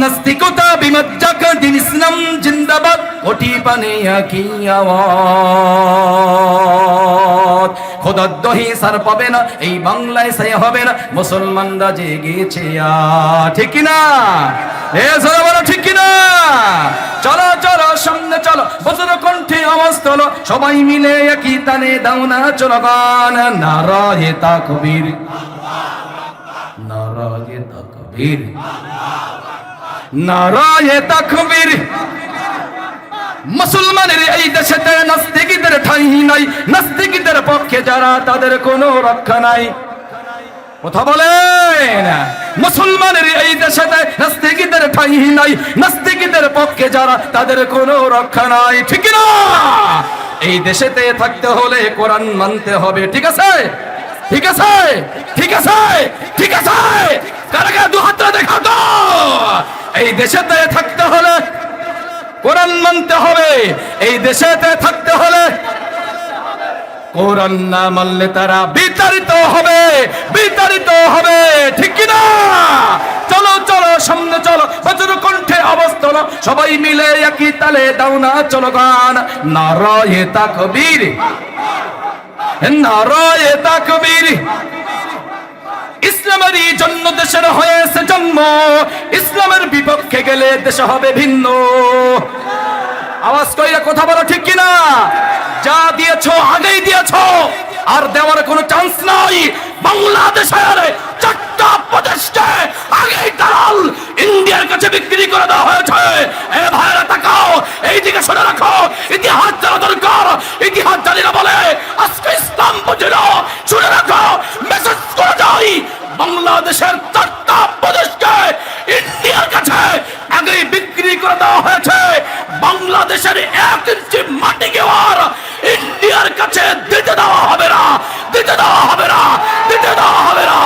নাস্তিকতা বিমজ্জাক দিন জিন্দাবাদ ওটি পানে কি আওয়াজ। খোদার দহি সার পাবে না, এই বাংলায় সাই হবে না, মুসলমানরা জেগেছে ঠিক না এ জোরে বলো, ঠিক কি না চলো চলো, সামনে চলো বছর কণ্ঠে আওয়াজ তোলো, সবাই মিলে একই তানে দাও না, চলো গান। নারায়ে তাকবীর। নারায়ে তাকবীর। নারায়ে তাকবীর। মুসলমানের এই দেশেতে নাস্তিকদের ঠাঁই নাই। নাস্তিকদের পক্ষে যারা, তাদের কোনো রক্ষা নাই। কথা বলেন। মুসলমানের এই দেশেতে নাস্তিকদের ঠাঁই নাই। নাস্তিকদের পক্ষে যারা, তাদের কোনো রক্ষা নাই। ঠিক না এই দেশেতে থাকতে হলে কোরআন মানতে হবে। ঠিক আছে? ঠিক আছে? ঠিক আছে? ঠিক আছে? কারা কারা দু হাতটা দেখাও তো এই দেশেতে থাকতে হলে কোরআন মানতে হবে। এই দেশেতে থাকতে হলে কোরআন না মানলে তারা বিতাড়িত হবে বিতাড়িত হবে। ঠিক না চলো চলো, সামনে চলো। বজ্র কণ্ঠে অবস্থল সবাই মিলে একই তালে দাও না, চলো গান। নারায়ে তাকবীর। নারায়ে তাকবীর। ইসলামেরই জন্য দেশের হয়েছে জন্ম। ইসলামের বিপক্ষে গেলে দেশ হবে ভিন্ন। আওয়াজ কইরা কথা বলো ঠিক কিনা? যা দিয়েছ আগেই দিয়েছ, আর দেওয়ার কোনো চান্স নাই। বাংলাদেশের চারটা প্রদেশকে আগেই দালাল ইন্ডিয়ার কাছে বিক্রি করে দেওয়া হয়েছে। এ ভাইরা তাকাও, এইদিকে শুনে রাখো, ইতিহাস জানা দরকার। ইতিহাস জানি না বলে আজকে ইসলাম বুঝে না শুনে রাখো মেসেজ করে যাই। বাংলাদেশের চারটা প্রদেশকে ইন্ডিয়ার কাছে আগেই করে দেওয়া হয়েছে। বাংলাদেশের এক ইঞ্চি মাটি কেওয়ার ইন্ডিয়ার কাছে দিতে দেওয়া হবে না, দিতে দেওয়া হবে না, দিতে দেওয়া হবে না।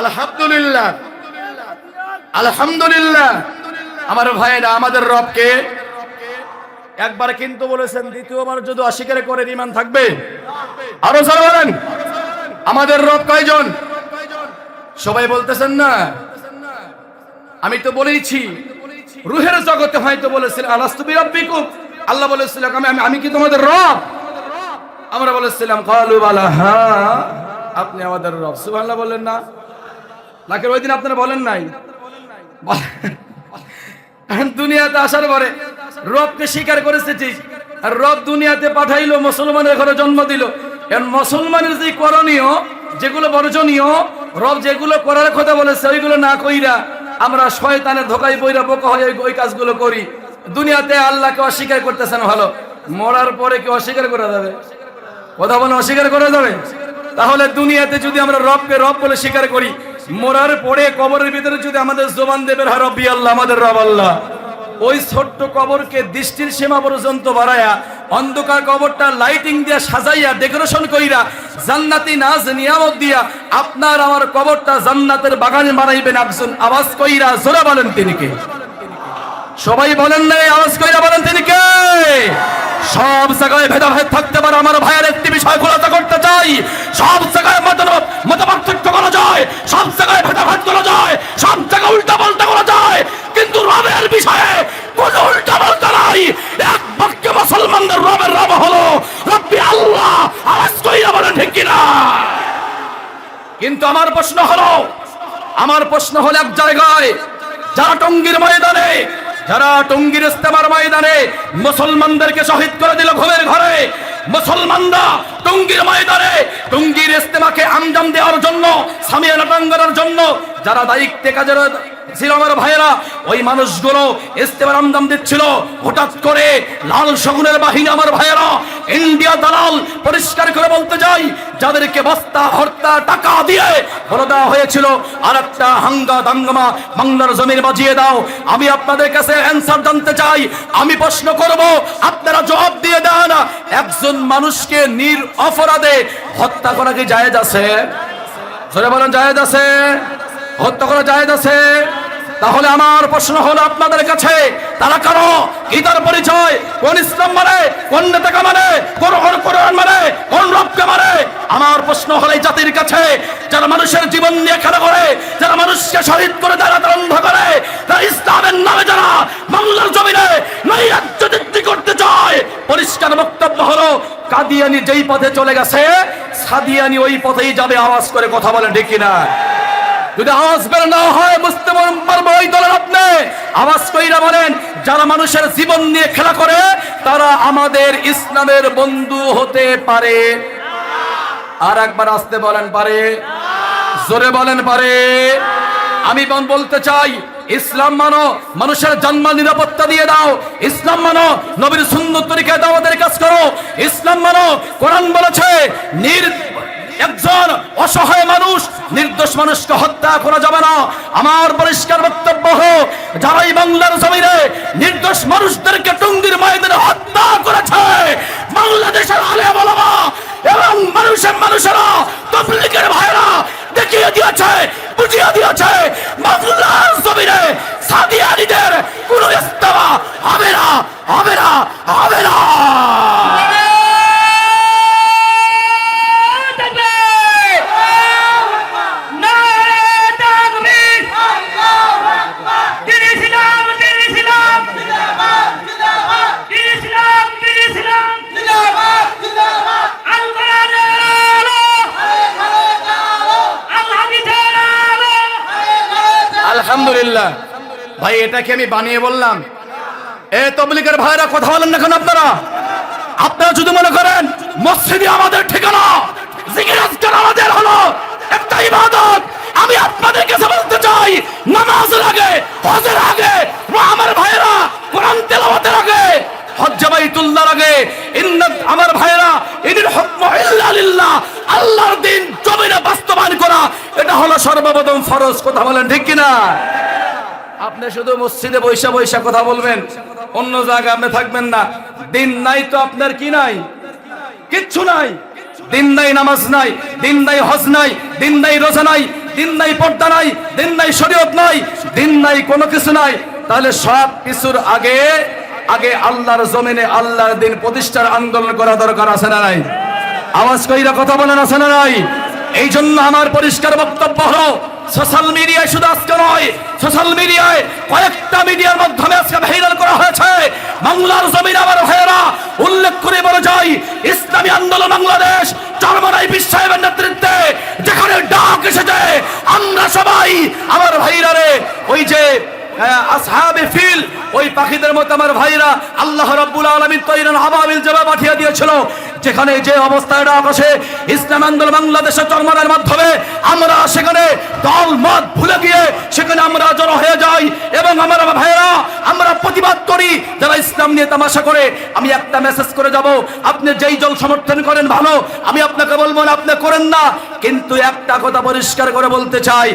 আলহামদুলিল্লাহ। আলহামদুলিল্লাহ। আমার ভাইরা, আমাদের রবকে একবার কিন্তু বলেছেন, দ্বিতীয়বার যদি অস্বীকার করে ইমান থাকবে। আরও স্যার বলেন। আমাদের রব কয়জন? সবাই বলতেছেন না। আমি তো বলেইছি, রুহের জগতে হয়তো বলেছিলেন আলাস্তুবি রব্বিকুম আল্লাহ বলেছিলেন, আমি আমি- কি তোমাদের রব? আমরা বলেছিলাম, কালু বালা হ্যাঁ আপনি আমাদের রব। সুবহানাল্লাহ বললেন না। লাকের ওই দিন আপনারা বলেন নাই। দুনিয়াতে আসার পরে রবকে স্বীকার করেছে ঠিক। আর রব দুনিয়াতে পাঠাইলো, মুসলমানের ঘরে জন্ম দিল। এখন মুসলমানের যে করণীয়, যেগুলো বর্জনীয়, রব যেগুলো করার কথা বলেছে ওইগুলো না কইরা আমরা শয়তানের ধোকায় বইরা বোকা হয়ে ওই- কাজগুলো করি। দুনিয়াতে আল্লাহকে অস্বীকার করতেছেন ভালো। মরার পরে কি অস্বীকার করা যাবে? কথা বলে অস্বীকার করা যাবে? তাহলে দুনিয়াতে যদি আমরা রবকে রব বলে স্বীকার করি, মরার পরে কবরের ভিতরে যদি আমাদের জবান দেবের হয় রব্বি আল্লাহ, আমাদের রব আল্লাহ। ওই ছোট্ট কবরকে দৃষ্টির সীমা পর্যন্ত বাড়ায়া, অন্ধকার কবরটা লাইটিং দিয়া সাজাইয়া ডেকোরেশন কইরা, জান্নাতি নাজ, নিয়ামত দিয়া, আপনার আমার কবরটা জান্নাতের বাগানে বানাইবেন একজন আওয়াজ কইরা, জোরা বলেন তিনি কে? সবাই বলেন নাই আওয়াজ কইরা বলেন তিনি কে? সব জায়গায় ভেদাভেদ থাকতে পারে, আমার ভাইয়ের একটি বিষয় খোলাসা করতে চাই। সব জায়গায় মত মত পার্থক্য করা যায়, সব জায়গায় ভেদাভেদ করা যায়, সব জায়গায় উল্টা পাল্টা করা যায়। কিন্তু রবের বিষয়ে কোন উল্টা পাল্টা নাই। এক বাক্যে মুসলমানদের রবের রব হলো, রব্বি আল্লাহ আওয়াজ কইরা বলেন ঠিক কিনা? কিন্তু আমার প্রশ্ন হলো আমার প্রশ্ন হলো এক জায়গায়, যারা টঙ্গীর ময়দানে যারা টঙ্গির ইস্তেমার ময়দানে মুসলমানদেরকে শহীদ করে দিল ঘুমের ঘরে, মুসলমানরা টঙ্গির ময়দানে টঙ্গির ইস্তেমাকে আঞ্জাম দেওয়ার জন্য স্বামী টাঙ্গানোর জন্য, যারা দায়িত্বে কাজের ছিল আমার ভাইয়েরা, ওই মানুষগুলো ইস্তেমার আমদাম দিচ্ছিল। হঠাৎ করে লাল শগুনের বাহিনী আমার ভাইয়েরা, ইন্ডিয়া দালাল পরিষ্কার করে বলতে যাই, যাদেরকে বস্তা হর্তা টাকা দিয়ে বলে দেওয়া হয়েছিল। আর একটা হাঙ্গা দাঙ্গামা বাংলার জমির বাজিয়ে দাও। আমি আপনাদের কাছে অ্যান্সার জানতে চাই। আমি প্রশ্ন করব, আপনারা জবাব দিয়ে দেন। একজন মানুষকে নির অপরাধে হত্যা করা কি জায়েজ আছে? জোরে বলেন, জায়েজ আছে? হত্যা করা জায়েজ আছে? তাহলে আমার প্রশ্ন হলো আপনাদের কাছে, তারা কারও কি তার পরিচয়, কোন ইসলাম মানে কোন নেতাকে মানে কোন কোরআন মানে কোন রবকে মানে? আমার প্রশ্ন হলো এই জাতির কাছে, যারা মানুষের জীবন নিয়ে খেলা করে, যারা মানুষকে শহীদ করে রাতের অন্ধ করে, তারা ইসলামের নামে যারা বাংলার জমিনে নৈরাজ্য বৃদ্ধি করতে চায়। পরিষ্কার বক্তব্য হলো, কাদিয়ানি যেই পথে চলে গেছে, সাদিয়ানি ওই পথেই যাবে আওয়াজ করে কথা বলে ডেকে না যদি আওয়াজ বের না হয় বুঝতে পারব ওই দলের আপনি আওয়াজ কইরা বলেন, যারা মানুষের জীবন নিয়ে খেলা করে, তারা আমাদের ইসলামের বন্ধু হতে পারে। আর একবার আসতে বলেন, পারে। জোরে বলেন, পারে। আমি বল- বলতে চাই, ইসলাম মানো, মানুষের জন্ম নিরাপত্তা দিয়ে দাও। ইসলাম মানো, নবীর সুন্দর তরিকায় দাওয়াতের কাজ করো। ইসলাম মানো, কোরআন বলেছে, নির একজন অসহায় মানুষ, নির্দোষ মানুষকে হত্যা করা যাবে না। আমার পরিষ্কার বক্তব্য হোক যারাই বাংলার জমিনে নির্দোষ মানুষদেরকে টুঙ্গির ময়দানে হত্যা করেছে, বাংলাদেশের আলে বলবা এবং মানুষের মানুষেরা তবলিগের ভাইরা দেখিয়ে দিয়েছে, বুঝিয়ে দিয়েছে, বাংলার জমিনে সাদিয়ানিদের কোনো ইস্তেমা হবে না হবে না হবে না। আলহামদুলিল্লাহ। ভাই, এটাকে আমি বানিয়ে বললাম। এ তবলিগের ভাইরা, কথা বলেন না কেন আপনারা? আপনারা যদি মনে করেন, মসজিদে আমাদের ঠিকানা, জিকির আমাদের হলো একটা ইবাদত। আমি আপনাদের কাছে বলতে চাই, নামাজের আগে, হজের আগে আমার ভাইরা কোরআন তেলাওয়াতের আগে, হজ্জে বাইতুল্লাহর আগে, ইন্না আমার ভাইরা ইনিল হুকমু ইল্লা লিল্লাহ। আল্লাহর দিন জমিনে বাস্তবায়ন করা, এটা হলো সর্বপ্রথম ফরজ, কথা বলেন ঠিক কিনা? আপনি শুধু মসজিদে বৈশা বৈশা কথা বলবেন, অন্য জায়গায় আপনি থাকবেন না। দিন নাই তো আপনার কি নাই? কিচ্ছু নাই। দিন নাই নামাজ নাই, দিন নাই হজ নাই, দিন নাই রোজা নাই, দিন নাই পর্দা নাই, দিন নাই শরীয়ত নাই, দিন নাই কোনো কিছু নাই। তাহলে সব কিছুর আগে আগে আল্লাহর জমিনে আল্লাহর দিন প্রতিষ্ঠার আন্দোলন করা দরকার আছে না নাই? আওয়াজ কইরা কথা আছে না নাই? এই জন্য আমার পরিষ্কার বক্তব্য হলো সোশ্যাল মিডিয়ায় শুধু আজকে নয় সোশ্যাল মিডিয়ায় কয়েকটা মিডিয়ার মাধ্যমে আজকে ভাইরাল করা হয়েছে। বাংলার জমিন আমার ভাইয়েরা, উল্লেখ করে বলে যাই, ইসলামী আন্দোলন বাংলাদেশ চরমরাই বিশ্বায়নের নেতৃত্বে যেখানে ডাক এসেছে, আমরা সবাই আমার ভাইরা রে ওই যে আসহাবে ফিল, ওই পাখিদের মতো আমার ভাইরা আল্লাহ রাব্বুল আলামিন তৈরান আবাবিল জবাব পাঠিয়ে দিয়েছিল। যেখানে যে অবস্থায় আসে ইসলাম আন্দোলন বাংলাদেশের চরমানের মাধ্যমে আমরা সেখানে দল মত ভুলে গিয়ে সেখানে আমরা জড়ো হয়ে যাই এবং আমার ভাইয়েরা, আমরা প্রতিবাদ করি, যারা ইসলাম নিয়ে তামাশা করে, আমি একটা মেসেজ করে যাব, আপনি যেই দল সমর্থন করেন ভালো, আমি আপনাকে বলব না, আপনি করেন না, কিন্তু একটা কথা পরিষ্কার করে বলতে চাই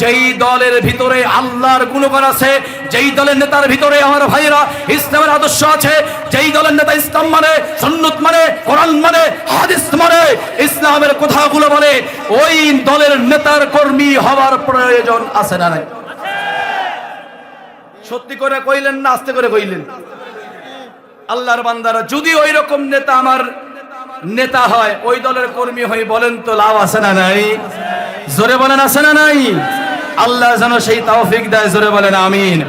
যেই দলের ভিতরে আল্লাহর গুণগান আছে, যেই দলের নেতার ভিতরে আমার ভাইরা ইসলামের আদর্শ আছে, যেই দলের নেতা ইসলাম মানে সন্ন্যত মানে কোরআন মানে হাদিস মানে ইসলামের কথাগুলো বলে, ওই দলের নেতার কর্মী হওয়ার প্রয়োজন আছে না নাই? সত্যি করে কইলেন না, আস্তে করে কইলেন? আল্লাহর বান্দারা, যদি ওই রকম নেতা আমার নেতা হয়, ওই দলের কর্মী হই বলেন তো লাভ আছে না নাই? জোরে বলেন, আছে না নাই? আল্লাহ যেন সেই তৌফিক দেয়, জোরে বলেন, আমিন।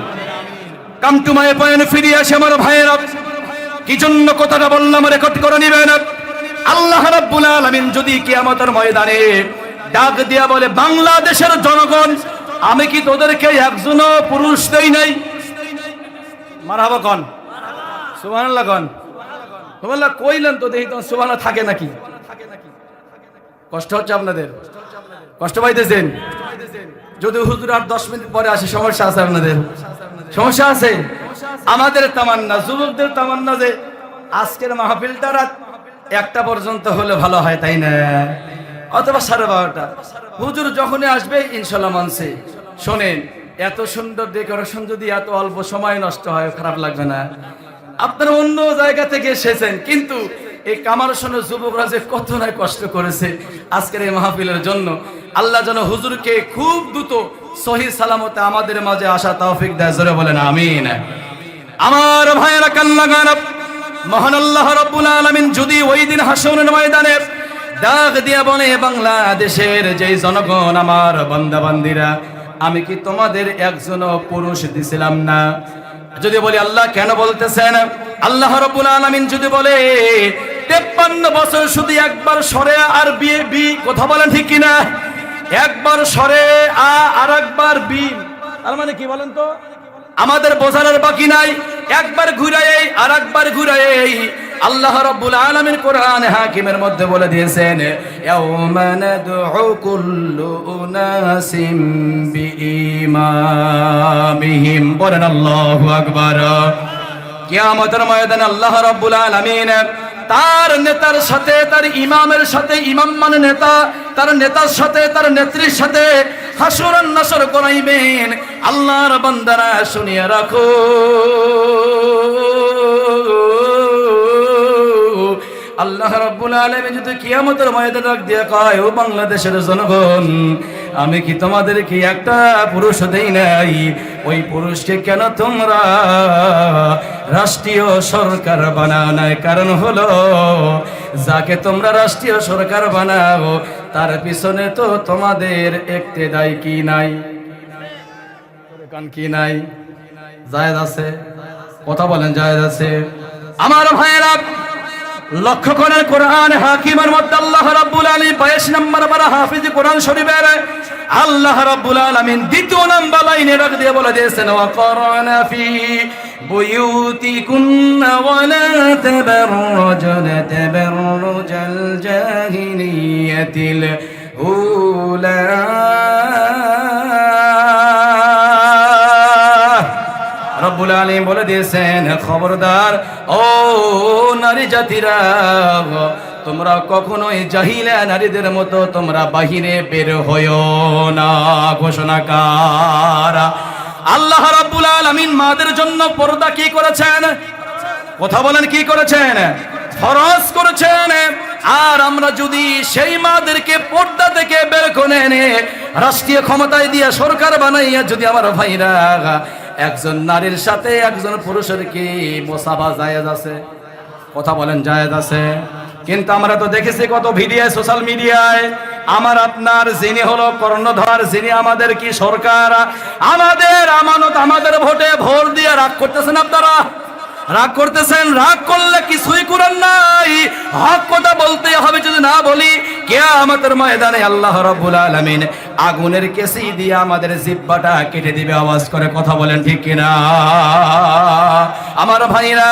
কাম টু মাই পয়েন্ট ফিরে আসে আমার ভাইয়েরা কি জন্য কথাটা বললাম রেকর্ড করে নিবেন? আল্লাহ রাব্বুল আলামিন যদি কিয়ামতের ময়দানে ডাক দিয়া বলে, বাংলাদেশের জনগণ, আমি কি তোদেরকে একজনও পুরুষ দেই নাই? মারহাবা কন। সুবহানাল্লাহ কন। সুবহানাল্লাহ কইলেন তো দেখি তোমার সুবহানাল্লাহ থাকে নাকি? কষ্ট হচ্ছে আপনাদের। কষ্ট পাইতেছেন? যদি হুজুর আর দশ মিনিট পরে আসে, সমস্যা আছে আপনাদের? সমস্যা আছে? আমাদের তামান্না, যুবকদের তামান্না যে আজকের মাহফিলটা রাত একটা পর্যন্ত হলে ভালো হয়, তাই না? অথবা সাড়ে বারোটা। হুজুর যখনই আসবে, ইনশাল্লাহ মানছে। শোনেন, এত সুন্দর ডেকোরেশন যদি এত অল্প সময় নষ্ট হয়, খারাপ লাগবে না। আপনারা অন্য জায়গা থেকে এসেছেন, কিন্তু এই কামারসনে যুবকরা যে কত না কষ্ট করেছে আজকের এই মাহফিলের জন্য, আল্লাহ যেন হুজুরকে খুব দ্রুত সহি সালামতে আমাদের মাঝে আসা তৌফিক দেয়, জোরে বলেন, আমিন। আমার ভাইয়েরা কান্না গান মহান আল্লাহ রব্বুল আলামিন যদি ওই দিন হাসনের ময়দানে ডাক দিয়া বলে বাংলাদেশের যেই জনগণ, আমার বান্দা বান্দিরা আমি কি তোমাদের একজন পুরুষ দিছিলাম না? যদি বলি, আল্লাহ কেন বলতেছেন? আল্লাহ রব্বুল আলামিন যদি বলে, তেপ্পান্ন বছর শুধু একবার সরে আর বিয়ে, বি, কথা বলেন ঠিক কিনা? একবার সরে আ আর একবার বি। তার মানে কি বলেন তো? আমাদের বোঝানোর বাকি নাই। একবার ঘুরাই আর একবার ঘুরাই। আল্লাহ রাব্বুল আলামিন কোরআন হাকিমের মধ্যে বলে দিয়েছেন, ইয়াউমা নাদউ কুল্লু উনাসিম বিইমামিহিম। বলেন আল্লাহু আকবার। কিয়ামতের ময়দানে আল্লাহ রাব্বুল আলামিন তার নেতার সাথে, তার ইমামের সাথে ইমাম মানে নেতা, তার নেতার সাথে, তার নেত্রীর সাথে হাসুরান নাসর করাইবেন। আল্লাহর বান্দারা শুনিয়ে রাখো। আল্লাহ রাব্বুল আলামিন যদি কিয়ামতের ময়দানে ডাক দিয়ে কয়, ও বাংলাদেশের জনগণ, আমি কি তোমাদেরকে একটা পুরুষ দেই নাই? ওই পুরুষকে কেন তোমরা রাষ্ট্রীয় সরকার বানাও নাই কারণ হলো, যাকে তোমরা রাষ্ট্রীয় সরকার বানাও, তার পিছনে তো তোমাদের একতে দায় কি নাই? কি নাই? জায়েজ আছে? কথা বলেন জায়েজ আছে? আমার ভাইয়েরা লক্ষ্য করেন কোরআন হাকিমের মধ্যে আল্লাহ রাব্বুল আলামিন 22 নম্বর পারা হাফিজ কোরআন শরীফের আল্লাহ রাব্বুল আলামিন দ্বিতীয় নাম্বার লাইনে রাখ দিয়ে বলে দিয়েছেন ওয়া করানা ফি বুয়ুতিকুন্না ওয়ালা তাবাররাজনা তাবাররুজাল জাহিলিয়াতিল উলা রব্বুল আলামিন বলে দিয়েছেন, খবরদার, ও নারী জাতিরা, তোমরা কখনোই জাহিলা নারীদের মতো তোমরা বাহিরে বের হইও না। ঘোষণা কারা? আল্লাহ রাব্বুল আলামিন মাদের জন্য পর্দা কি করেছেন? কথা বলেন, কি করেছেন? ফরজ করেছেন। আর আমরা যদি সেই মাদেরকে পর্দা থেকে বের করে এনে রাষ্ট্রীয় ক্ষমতায় দিয়ে সরকার বানাইয়া যদি আমার ভাইরা একজন নারীর সাথে একজন পুরুষের কি মোসাফা জায়েজ আছে? কথা বলেন, জায়েজ আছে। কিন্তু আমরা তো দেখেছি কত ভিডিও সোশ্যাল মিডিয়ায়, আমার আপনার যিনি হলো কর্ণধর, যিনি আমাদের কি সরকার, আমাদের আমানত, আমাদের ভোটে ভোট দিয়ে রাগ করতেছেন আপনারা? রাগ করতেছেন, রাগ করলে কিছুই করার নাই। হক কথা বলতে হবে, যদি না বলি কে আমাদের ময়দানে আল্লাহ রাব্বুল আলামিন আগুনের কেসি দিয়ে আমাদের জিব্বাটা কেটে দিবে, আওয়াজ করে কথা বলেন ঠিক কিনা? আমার ভাইরা,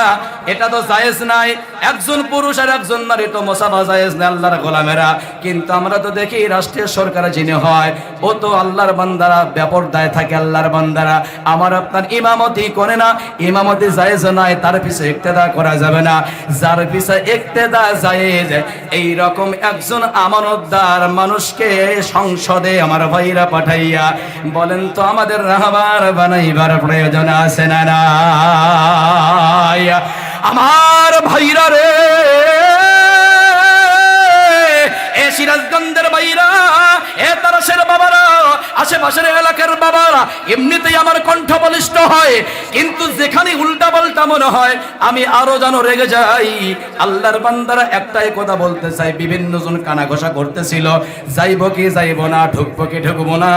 এটা তো জায়েজ নাই। একজন পুরুষ আর একজন নারী তো মোসাফা জায়েজ নাই আল্লাহর গোলামেরা। কিন্তু আমরা তো দেখি রাষ্ট্রীয় সরকার যিনি হয়, ও তো আল্লাহর বান্দারা ব্যাপর দায় থাকে আল্লাহর বান্দারা। আমার আপনার ইমামতি করে না, ইমামতি জায়েজ নাই, তার পিছে ইক্তেদা করা যাবে না। যার পিছে ইক্তেদা জায়েজ এই রকম একজন আমানতদার মানুষকে সংসদে আমার ভাইরা পাঠাইয়া বলেন তো আমাদের রাহবার বানাইবার প্রয়োজন আছে না আমার ভাইরা রে, এ সিরাজগঞ্জের ভাইরা, এ তারাশের বাবারা আশেপাশের এলাকার বাবারা, এমনিতেই আমার কণ্ঠ বলিষ্ঠ হয়, কিন্তু যেখানে উল্টা পাল্টা মনে হয়, আমি আরও যেন রেগে যাই। আল্লাহর বান্দারা একটাই কথা বলতে চাই বিভিন্ন জন কানা ঘষা করতেছিল, যাইব কি যাইব না, ঢুকবো কি ঢুকবো না।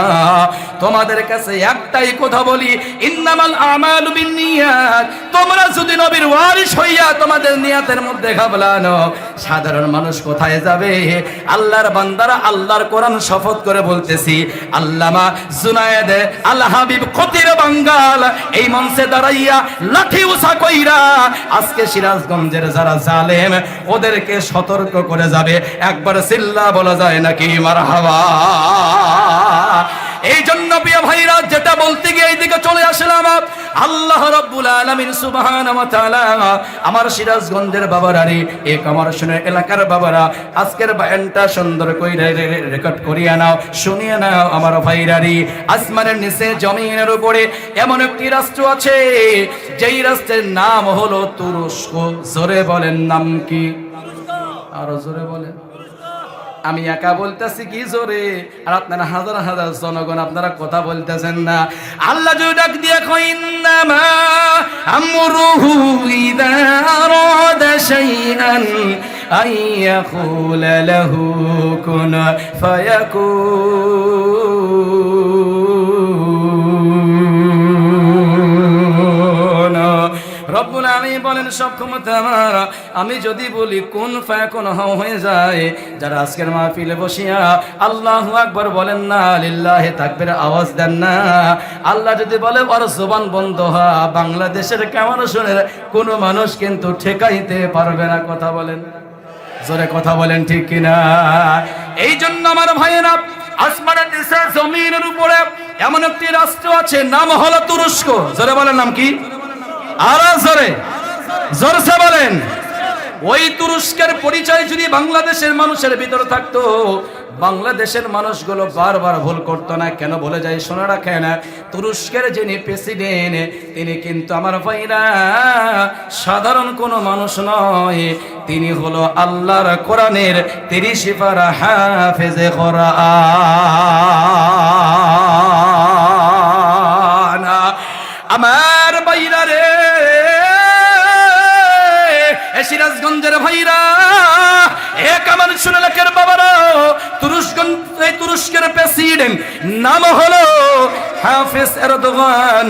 তোমাদের কাছে একটাই কথা বলি, ইন্নামাল আমালু বিন্নিয়াত, তোমরা যদি নবীর ওয়ারিস হইয়া তোমাদের নিয়াতের মধ্যে ঘাবলানো সাধারণ মানুষ কোথায় যাবে? আল্লাহর বান্দারা আল্লাহর কোরআন শপথ করে বলতেছি, আল্লামা জুনায়েদ, আল্লাহ হাবিব বাঙ্গাল, এই মঞ্চে দাঁড়াইয়া লাঠি উষা কইরা আজকে সিরাজগঞ্জের যারা জালেম, ওদেরকে সতর্ক করে যাবে। একবার সিল্লা বলা যায় নাকি, মারহাবা। এই জন্য প্রিয় ভাইরা, যেটা বলতে আসলাম আল্লাহ রাব্বুল আলামিন সুবহানাহু আমার সিরাজগঞ্জের এলাকার বাবারা, আজকের সুন্দর রেকর্ড করিয়া নাও, শুনিয়ে নাও আমার ভাইরারি আসমানের নিচে, জমিনের উপরে এমন একটি রাষ্ট্র আছে, যেই রাষ্ট্রের নাম হলো তুরস্ক। জোরে বলেন নাম কি? আরও জোরে বলেন। আমি একা বলতেছি কি জোরে? আর আপনারা হাজার হাজার জনগণ আপনারা কথা বলতেছেন না। আল্লাহ যদি ডাক দিয়ে কইন্নামা আমরুহু ইদা আরাদা শাইআন লাহু কুন ফায়াকুন রব্বুল আলামিন বলেন, সব ক্ষমতা আমার। আমি যদি বলি, কোন ফায়াকুন হাও হয়ে যায়, যারা আজকের মাহফিলে বসিয়া আল্লাহু আকবার বলেন না, লিল্লাহি তাকবীর আওয়াজ দেন না। আল্লাহ যদি বলে, ওর জবান বন্ধ হা, বাংলাদেশের কেমন শুনে কোন মানুষ কিন্তু ঠেকাইতে পারবে না, কথা বলেন। জোরে কথা বলেন ঠিক কিনা? এই জন্য আমার ভাইয়েরা, আসমানের নিচে জমিনের উপরে এমন একটি রাষ্ট্র আছে, নাম হলো তুরস্ক। জোরে বলেন নাম কি? আরও জোরে জোরসে বলেন, ওই তুরস্কের পরিচয় যদি বাংলাদেশের মানুষের ভিতরে থাকতো, বাংলাদেশের মানুষগুলো বারবার ভুল করতো না। কেন বলে যায়, শোনা রাখে না তুরস্কের যিনি প্রেসিডেন্ট, তিনি কিন্তু আমার ভাইরা। সাধারণ কোনো মানুষ নয়, তিনি হলো আল্লাহর কোরআনের তিরিশ পারা হাফেজে কোরআন। আমার তুরস্কের প্রেসিডেন্ট নাম হলো হাফেজ এরদোগান।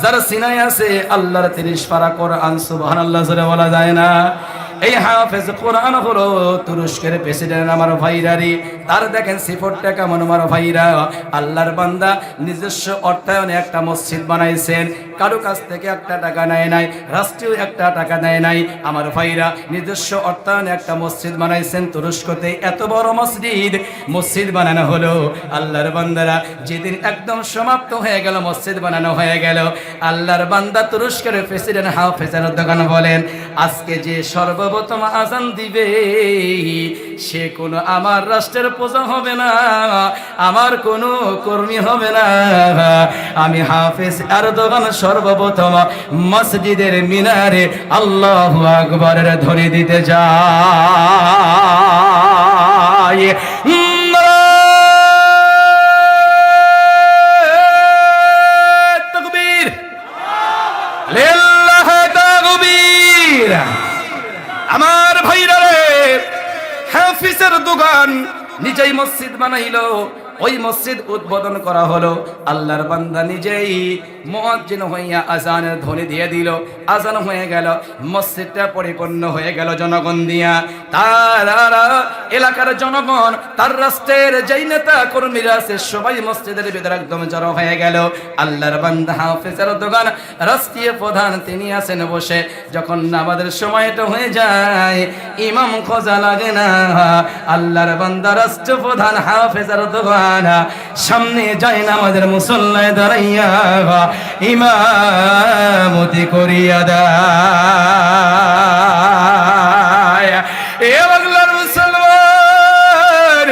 যার সিনায় আছে, আল্লাহর তিরিশ পারা কোরআন, সুবহানাল্লাহ, জোরে বলা যায় না। এই হাফেজ কোরআন হলো তুরস্কের প্রেসিডেন্ট আমার ভাইরারি। তার দেখেন সিফরটা কেমন আমার ভাইরা। আল্লাহর বান্দা নিজস্ব অর্থায়নে একটা মসজিদ বানাইছেন। কারও কাছ থেকে একটা টাকা নেয় নাই, রাষ্ট্রীয় একটা টাকা নেয় নাই। আমার ভাইরা নিজস্ব অর্থায়নে একটা মসজিদ বানাইছেন তুরস্কতে। এত বড় মসজিদ মসজিদ বানানো হলো। আল্লাহর বান্দারা যেদিন একদম সমাপ্ত হয়ে গেল, মসজিদ বানানো হয়ে গেল। আল্লাহর বান্দা তুরস্কের প্রেসিডেন্ট হাফেজের দোকান বলেন, আজকে যে সর্বপ্রথম আজান দিবে। সে কোনো আমার রাষ্ট্রের পূজা হবে না, আমার কোনো কর্মী হবে না। আমি হাফেজ আর দোকান সর্বপ্রথম মসজিদের মিনারে আল্লাহ আকবরের ধরে দিতে যাই। আমার ভাইরা রে, হাফিজের দোকান নিজেই মসজিদ বানাইলো। ওই মসজিদ উদ্বোধন করা হলো। আল্লাহর বান্দা নিজেই মুয়াজ্জিন হইয়া আজানের ধ্বনি দিয়ে দিল। আজান হয়ে গেল, মসজিদটা পরিপূর্ণ হয়ে গেল জনগণ দিয়া। তার এলাকার জনগণ, তার রাষ্ট্রের যেই নেতা কর্মীরা আছে, সবাই মসজিদের ভিতরে একদম জড়ো হয়ে গেল। আল্লাহর বান্দা হাফেজের দোকান, রাষ্ট্রীয় প্রধান তিনি আছেন বসে। যখন নামাজের সময়টা হয়ে যায়, ইমাম খোঁজা লাগে না। আল্লাহর বান্দা রাষ্ট্রপ্রধান হাফেজের দোকান, সামনে যায় না আমাদের মুসল্লায় দাঁড়াইয়া। ইমামতি করিয়া দেয়। এ বাংলার মুসলমান,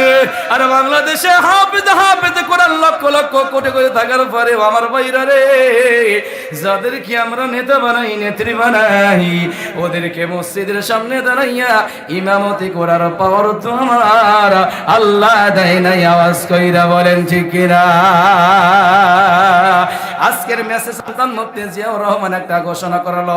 আর বাংলাদেশে হাফেদ হাফেদ কোরআন লক্ষ লক্ষ কোটে কোটি থাকার পরে আমার বাইরা রে। যাদেরকে আমরা নেতা বানাই, নেত্রী বানাই, ওদেরকে মসজিদের সামনে দাঁড়াইয়া ইমামতি করার পাওয়ার তো আমার। আল্লাহ দেয় নাই আওয়াজ কইরা বলেন, ঠিক কিনা? আজকের মেসেজ সুলতান মুফতি জিয়াউর রহমান একটা ঘোষণা করল।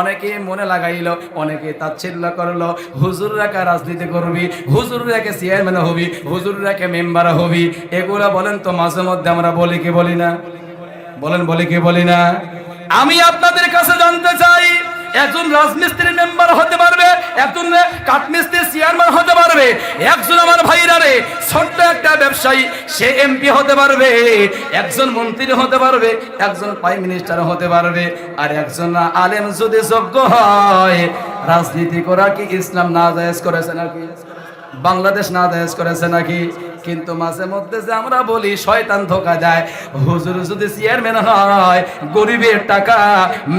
অনেকে মনে লাগাইলো, অনেকে তাচ্ছিল্য করল। হুজুর রেখা রাজনীতি করবি? হুজুর রেখে চেয়ারম্যান হবি? হুজুর রেখে মেম্বার হবি? এগুলা বলেন তো মাঝে মধ্যে আমরা বলি কি বলি না? বলেন, বলে কি বলি না? আমি আপনাদের কাছে জানতে চাই, একজন রাজমিস্ত্রি মেম্বার হতে পারবে, একজন কাঠমিস্ত্রি চেয়ারম্যান হতে পারবে, একজন আমার ভাইরা রে ছোট্ট একটা ব্যবসায়ী, সে এমপি হতে পারবে, একজন মন্ত্রী হতে পারবে, একজন প্রাইম মিনিস্টার হতে পারবে, আর একজন আলেম যদি যোগ্য হয়, রাজনীতি করা কি ইসলাম না জায়েজ করেছে নাকি? বাংলাদেশ না জায়েজ করেছে নাকি? কিন্তু মাঝে মধ্যে যে আমরা বলি, শয়তান ধোকা যায় হুজুর যদি চেয়ারম্যান হয়, গরিবের টাকা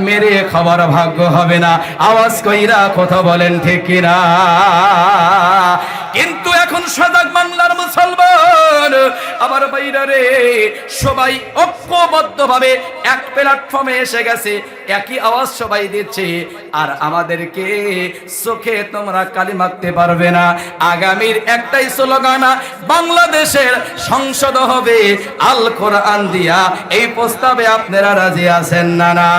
মেরে খাবার ভাগ্য হবে না। আওয়াজ কইরা কথা বলেন ঠিক কিনা? কিন্তু এখন সজাগ বাংলার মুসলমান। আমার বাইরা সবাই ঐক্যবদ্ধ ভাবে এক প্ল্যাটফর্মে এসে গেছে, একই আওয়াজ সবাই দিচ্ছে। আর আমাদেরকে চোখে তোমরা কালি মারতে পারবে না। আগামীর একটাই স্লোগান, বাংলাদেশের সংসদ হবে। আল কোরআন দিয়া এই প্রস্তাবে আপনারা রাজি আছেন না না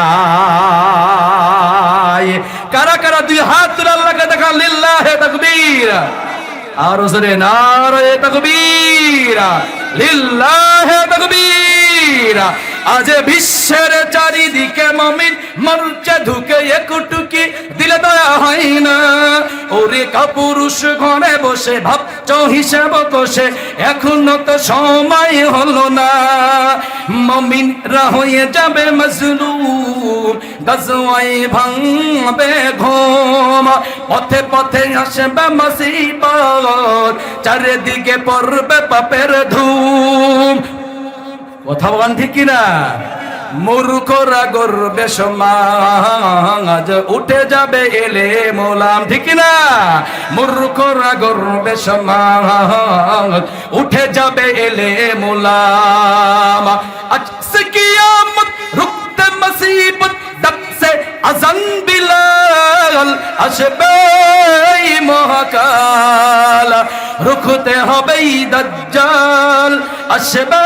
কারা কারা দুই হাত তুলে আল্লাহকে দেখা লিল্লাহে তাকবীর। আর জোরে নারে তকবীরা লিল্লাহে তাকবীর। আজ বিশ্বের চারিদিকে মমিন মরচে ঢুকে একটুকি দিলে দয়া হয় না। ওরে কাপুরুষ ঘরে বসে, ভাবছ হিসাব কষে। এখনও তো সময় হলো না। মমিনরা হয়ে যাবে মজলুম। গজওয়াই ভাঙবে ঘুম। পথে পথে আসবে মুসিবত চারিদিকে পড়বে পাপের ধূম। কথা বলেন ঠিক কিনা? মূর্খরা গর্বে সমাজ উঠে যাবে এলে মোলাম, ঠিক না মূর্খরা গর্বে সমাজ উঠে যাবে এলে মোলাম। আজকে আসবে মহাকাল। রুখতে হবে দজ্জাল দাজ্জাল। আসবে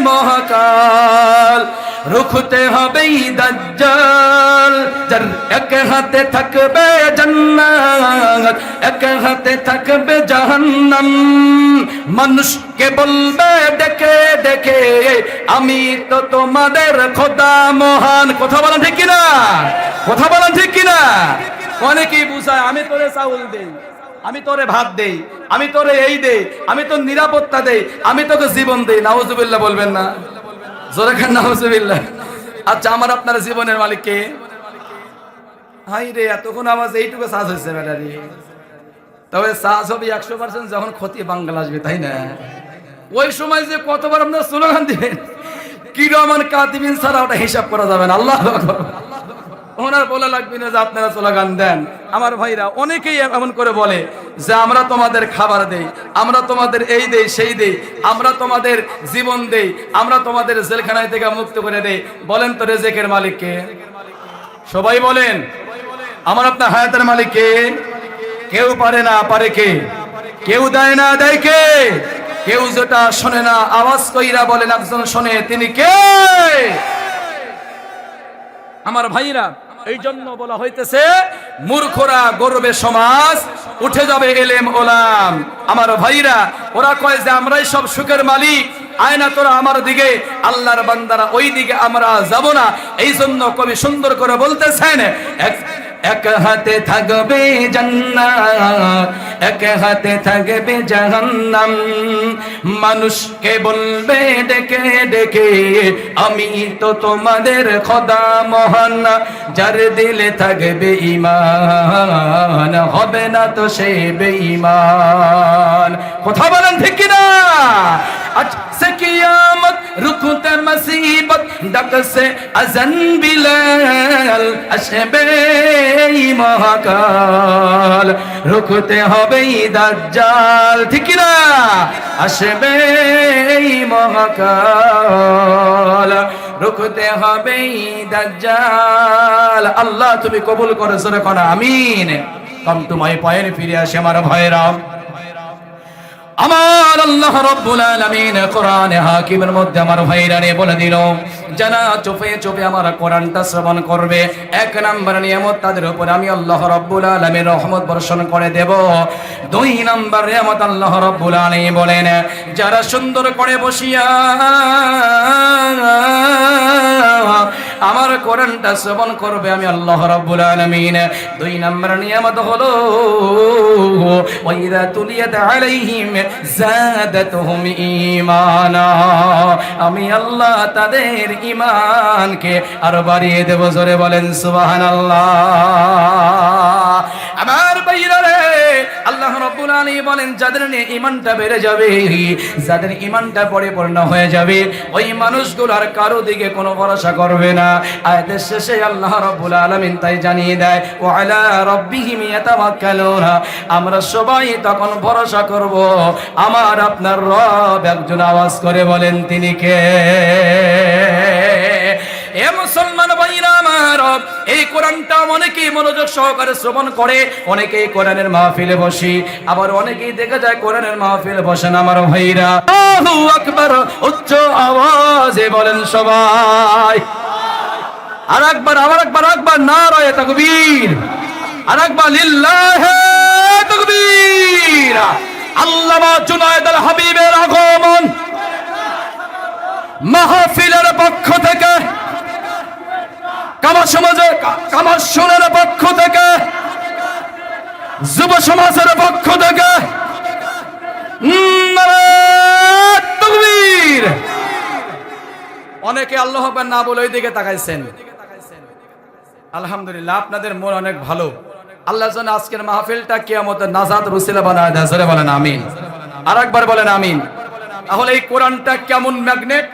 মহাকাল। রুখতে হবে এই দাজ্জাল। যার এক হাতে থাকবে জান্নাত, এক হাতে থাকবে জাহান্নাম। মানুষকে বলবে, দেখে দেখে, আমি তো তোমাদের খোদা মহান। কথা বলেন ঠিক কিনা? কথা বলেন ঠিক কিনা? অনেকেই বুঝায়, আমি তোরে চাউল দেই, আমি তোরে ভাত দেই, আমি তোরে এই দেই, আমি তোর নিরাপত্তা দেই, আমি তোকে জীবন দেই। নাউজুবিল্লাহ বলবেন না। জোরে খান আচ্ছা আমার আপনার জীবনের মালিক কে? হাই রে, এতক্ষণ আমার এইটুকু সাজ হয়েছে ব্যাটারি তবে সাজ হবে একশো পার্সেন্ট যখন ক্ষতি বাঙ্গাল আসবে, তাই না? ওই সময় যে কতবার আপনার স্লোগান দিবেন, কি রহমান কাতিবিন ছাড়া ওটা হিসাব করা যাবে না। আল্লাহ। ওনার বলে লাগবে না যে আপনারা স্লোগান দেন। আমার ভাইরা অনেকেই এমন করে বলে যে, আমরা তোমাদের খাবার দেই, আমরা তোমাদের এই দেই, সেই দেই, আমরা তোমাদের জীবন দেই, আমরা তোমাদের জেলখানায় থেকে মুক্ত করে দেই। বলেন তো রেজেকের মালিককে সবাই বলেন, আমার আপনার হায়াতের মালিক কে? কেউ পারে না, পারে কে? কেউ দেয় না, দেয় কে? কেউ যেটা শোনে না, আওয়াজ কইরা বলেন, একজন শোনে, তিনি কে? আমার ভাইরা এই জন্য বলা হইতেছে, মূর্খরা গর্বে সমাজ, উঠে যাবে এলেম ওলাম। আমার ভাইরা, ওরা কয় যে আমরাই সব সুখের মালিক, আয়না তোরা আমার দিকে, আল্লাহর বান্দারা ওই দিকে আমরা যাব না। এই জন্য কবি সুন্দর করে বলতেছেন এক হাতে থাকবে জান্নাত এক হাতে থাকবে জাহান্নাম। মানুষকে বলবে, ডেকে ডেকে, আমি তো তোমাদের খোদা মহান যার দিলে থাকবে ইমান হবে না তো সে বেঈমান। কথা বলেন ঠিক কিনা? সে কিয়ামত রুকুতে মুসিবত ডাক সে বিলাল, আসবে মহাকাল। রুখতে হবে দাজ্জাল ঠিক না আসবে মহাকাল। রুখতে হবে দাজ্জাল আল্লাহ তুমি কবুল করেছ রে কোন। আমিন। কম তোমায় পায়ের ফিরে আসে আমার ভয়রাম আমার আল্লাহ রব্বুল আলামিন কোরআনে হাকিমের মধ্যে আমার ভাইরানে বলে দিল, যারা চোপে চোপে আমার কোরআনটা শ্রবণ করবে, এক নাম্বার নিয়ামত তাদের উপর আমি আল্লাহ রব্বুল আলামিন রহমত বর্ষণ করে দেব। দুই নাম্বার নিয়ামত আল্লাহ রব্বুল আলামিন বলেন, যারা সুন্দর করে বসিয়া আমার কোরআনটা শ্রবণ করবে আমি আল্লাহ রাব্বুল আলামিন। দুই নম্বর নিয়ামত হলো ওয়াইদা তুলিয়াত আলাইহিম ঈমানা। আমি আল্লাহ তাদের ঈমানকে আরও বাড়িয়ে দেব, জোরে বলেন সুবহানাল্লাহ। আমার আল্লাহ রাব্বুল আলামিন বলেন, যাদের নিয়ে ঈমানটা বেড়ে যাবে, যাদের ঈমানটা পরিপূর্ণ হয়ে যাবে, ওই মানুষগুলো আর কারও দিকে কোনো ভরসা করবে না। আয়াতের শেষে আল্লাহ রাব্বুল আলামিন তাই জানিয়ে দেয় ও আলা রাব্বিহিম ইয়াতাওয়াক্কালুনা আমরা সবাই তখন ভরসা করব আমার আপনার রব একজন আওয়াজ করে বলেন, তিনি কে? এ মুসলমান ভাইরা আমার এই কোরআনটা অনেকেই মনোযোগ সহকারে শ্রবণ করে, অনেকেই কোরআনের মাহফিলে বসি, আবার অনেকেই দেখা যায় কোরআনের মাহফিলে বসেন আমার ভাইরা। আকবার, উচ্চ আওয়াজে বলেন সবাই। আর একবার, আবার একবার একবার নারায়ে তাকবীর। আর একবার লিল্লাহে তাকবীর। আল্লামা জুনায়েদ আল হাবিবের আগমন। মাহফিলের পক্ষ থেকে কামা সমাজের কামাশনের পক্ষ থেকে, যুব সমাজের পক্ষ থেকে অনেকে আল্লাহ না বলে ওই দিকে তাকাইছেন। আলহামদুলিল্লাহ, আপনাদের মন অনেক ভালো। আল্লাহ যেন আজকের মাহফিলটা কিয়ামতের নাজাদ রুসিলা বানায় দেয়। জোরে বলেন আমিন। আর একবার বলেন আমিন। তাহলে এই কোরআনটা কেমন ম্যাগনেট?